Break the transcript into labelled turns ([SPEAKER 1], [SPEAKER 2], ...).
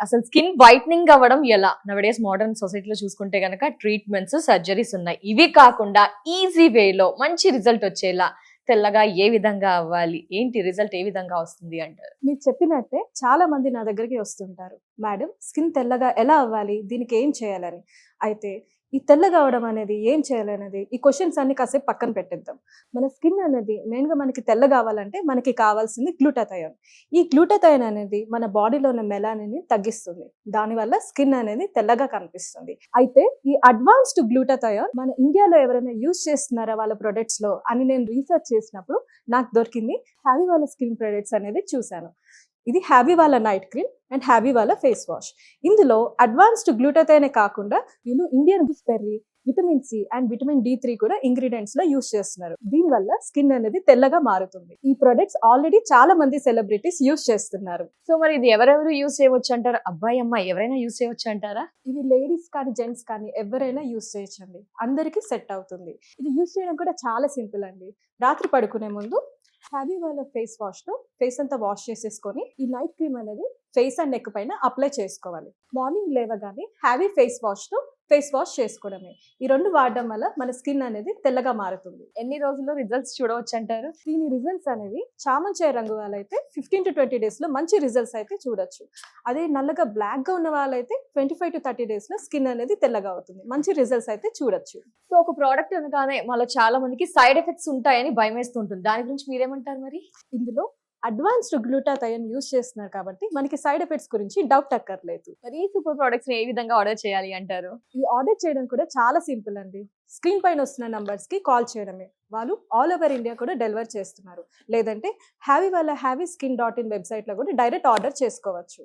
[SPEAKER 1] అసలు skin whitening అవ్వడం ఎలా? నవడేస్ మోడర్న్ సొసైటీలో చూసుకుంటే కనుక ట్రీట్మెంట్స్ సర్జరీస్ ఉన్నాయి. ఇవి కాకుండా ఈజీ వేలో మంచి రిజల్ట్ వచ్చేలా తెల్లగా ఏ విధంగా అవ్వాలి? ఏంటి రిజల్ట్ ఏ విధంగా వస్తుంది అంటారు?
[SPEAKER 2] మీరు చెప్పినట్టే చాలా మంది నా దగ్గరికి వస్తుంటారు. మేడం స్కిన్ తెల్లగా ఎలా అవ్వాలి? దీనికి ఏం చేయాలని? అయితే ఈ తెల్లగావడం అనేది ఏం చేయాలనేది ఈ క్వశ్చన్స్ అన్ని కాసేపు పక్కన పెట్టేద్దాం. మన స్కిన్ అనేది మెయిన్గా మనకి తెల్ల కావాలంటే మనకి కావాల్సింది గ్లూటాథయోన్ ఈ గ్లూటాథయోన్ అనేది మన బాడీలో ఉన్న మెలానిని తగ్గిస్తుంది. దానివల్ల స్కిన్ అనేది తెల్లగా కనిపిస్తుంది. అయితే ఈ అడ్వాన్స్డ్ గ్లూటాథయోన్ మన ఇండియాలో ఎవరైనా యూజ్ చేస్తున్నారా వాళ్ళ ప్రొడక్ట్స్లో అని నేను రీసెర్చ్ చేసినప్పుడు నాకు దొరికింది. హ్యావీ వాళ్ళ స్కిన్ ప్రొడక్ట్స్ అనేది చూశాను. ఇది హ్యావీ వాళ్ళ నైట్ క్రీమ్ అండ్ హ్యావీ వాళ్ళ ఫేస్ వాష్. ఇందులో అడ్వాన్స్డ్ గ్లూటోథైనే కాకుండా వీళ్ళు Indian berry vitamin C and vitamin D three కూడా ఇంగ్రీడియంట్స్లో యూస్ చేస్తున్నారు. దీనివల్ల స్కిన్ అనేది తెల్లగా మారుతుంది. ఈ ప్రొడక్ట్స్ ఆల్రెడీ చాలా మంది సెలబ్రిటీస్ యూస్ చేస్తున్నారు.
[SPEAKER 1] సో మరి ఇది ఎవరెవరు యూస్ చేయవచ్చు అంటారు? అబ్బాయి అమ్మాయి ఎవరైనా యూస్ చేయవచ్చు అంటారా?
[SPEAKER 2] ఇవి లేడీస్ కానీ జెంట్స్ కానీ ఎవరైనా యూస్ చేయొచ్చండి. అందరికీ సెట్ అవుతుంది. ఇది యూస్ చేయడం కూడా చాలా సింపుల్ అండి. రాత్రి పడుకునే ముందు హ్యావీ వాళ్ళ ఫేస్ వాష్తో ఫేస్ అంతా వాష్ చేసేసుకొని ఈ లైట్ క్రీమ్ అనేది ఫేస్ అండ్ నెక్ పైన అప్లై చేసుకోవాలి. మార్నింగ్ లేవగానే హ్యావీ ఫేస్ వాష్తో ఫేస్ వాష్ చేసుకోవడమే. ఈ రెండు వాడడం వల్ల మన స్కిన్ అనేది తెల్లగా మారుతుంది.
[SPEAKER 1] ఎన్ని రోజుల్లో రిజల్ట్స్ చూడవచ్చు అంటారు?
[SPEAKER 2] దీని రిజల్ట్స్ అనేవి చామంచాయ రంగు వాళ్ళైతే ఫిఫ్టీన్ టు ట్వంటీ డేస్లో మంచి రిజల్ట్స్ అయితే చూడొచ్చు. అదే నల్లగా బ్లాక్గా ఉన్న వాళ్ళైతే ట్వంటీ ఫైవ్ టు థర్టీ డేస్లో స్కిన్ అనేది తెల్లగా అవుతుంది. మంచి రిజల్ట్స్ అయితే చూడొచ్చు.
[SPEAKER 1] సో ఒక ప్రోడక్ట్ అనగానే మళ్ళీ చాలా మందికి సైడ్ ఎఫెక్ట్స్ ఉంటాయని భయం వేస్తుంటుంది దాని గురించి మీరేమంటారు మరి?
[SPEAKER 2] ఇందులో అడ్వాన్స్డ్ గ్లూటాథయోన్ యూస్ చేస్తున్నారు కాబట్టి మనకి సైడ్ ఎఫెక్ట్స్ గురించి డౌట్ అక్కర్లేదు.
[SPEAKER 1] మరి ఈ సూపర్ ప్రొడక్ట్స్ ఏ విధంగా ఆర్డర్ చేయాలి అంటారు?
[SPEAKER 2] ఈ ఆర్డర్ చేయడం కూడా చాలా సింపుల్ అండి. స్క్రీన్ పైన వస్తున్న నంబర్స్కి కాల్ చేయడమే. వాళ్ళు ఆల్ ఓవర్ ఇండియా కూడా డెలివర్ చేస్తున్నారు. లేదంటే హ్యావీ వాళ్ళ హ్యావీ స్కిన్ డాట్ ఇన్ వెబ్సైట్లో కూడా డైరెక్ట్ ఆర్డర్ చేసుకోవచ్చు.